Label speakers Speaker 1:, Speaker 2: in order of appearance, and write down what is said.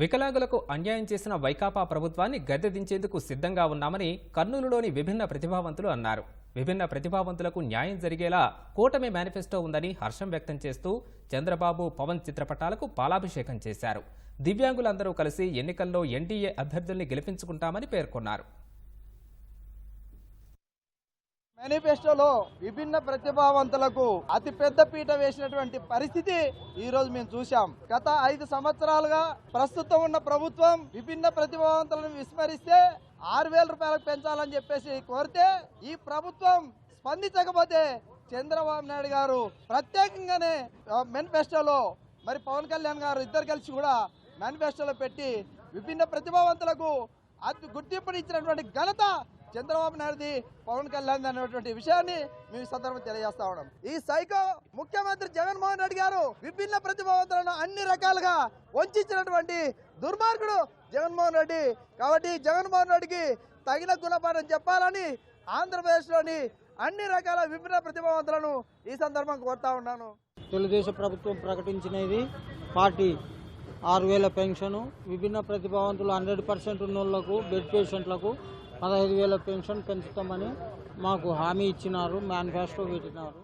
Speaker 1: వికలాంగులకు అన్యాయం చేసిన వైకాపా ప్రభుత్వాన్ని గద్దె దించేందుకు సిద్ధంగా ఉన్నామని కర్నూలులోని విభిన్న ప్రతిభావంతులు అన్నారు. విభిన్న ప్రతిభావంతులకు న్యాయం జరిగేలా కూటమి మేనిఫెస్టో ఉందని హర్షం వ్యక్తం చేస్తూ చంద్రబాబు పవన్ చిత్రపటాలకు పాలాభిషేకం చేశారు. దివ్యాంగులందరూ కలిసి ఎన్నికల్లో ఎన్డీఏ అభ్యర్థుల్ని గెలిపించుకుంటామని పేర్కొన్నారు.
Speaker 2: మేనిఫెస్టోలో విభిన్న ప్రతిభావంతులకు అతి పెద్ద పీట వేసినటువంటి పరిస్థితి ఈ రోజు మేము చూశాం. గత ఐదు సంవత్సరాలుగా ప్రస్తుతం ఉన్న ప్రభుత్వం విభిన్న ప్రతిభావంతులను విస్మరిస్తే ఆరు వేల రూపాయలకు పెంచాలని చెప్పేసి కోరితే ఈ ప్రభుత్వం స్పందించకపోతే చంద్రబాబు నాయుడు గారు ప్రత్యేకంగానే మేనిఫెస్టోలో మరి పవన్ కళ్యాణ్ గారు ఇద్దరు కలిసి కూడా మేనిఫెస్టోలో పెట్టి విభిన్న ప్రతిభావంతులకు అది గుర్తింపునిచ్చినటువంటి ఘనత చంద్రబాబు నాయుడుది పవన్ కళ్యాణ్ అనేటువంటి విషయాన్ని మేము సందర్భం సందర్భంగా తెలియజేస్తా ఉన్నాం. ఈ సైకో ముఖ్యమంత్రి జగన్మోహన్ రెడ్డి గారు విభిన్న ప్రతిభావంతులను అన్ని రకాలుగా వంచినటువంటి దుర్మార్గుడు జగన్మోహన్ రెడ్డి. కాబట్టి జగన్మోహన్ రెడ్డికి తగిన గుణపాఠం చెప్పాలని ఆంధ్రప్రదేశ్లోని అన్ని రకాల విభిన్న ప్రతిభావంతులను ఈ సందర్భంగా కోరుతా ఉన్నాను.
Speaker 3: తెలుగుదేశం ప్రభుత్వం ప్రకటించినది పార్టీ ఆరు వేల పెన్షను విభిన్న ప్రతిభావంతులు హండ్రెడ్ పర్సెంట్ ఉన్న వాళ్ళకు బెడ్ పేషెంట్లకు పదహైదు వేల పెన్షన్ పెంచుతామని మాకు హామీ ఇచ్చినారు మేనిఫెస్టో పెట్టినారు.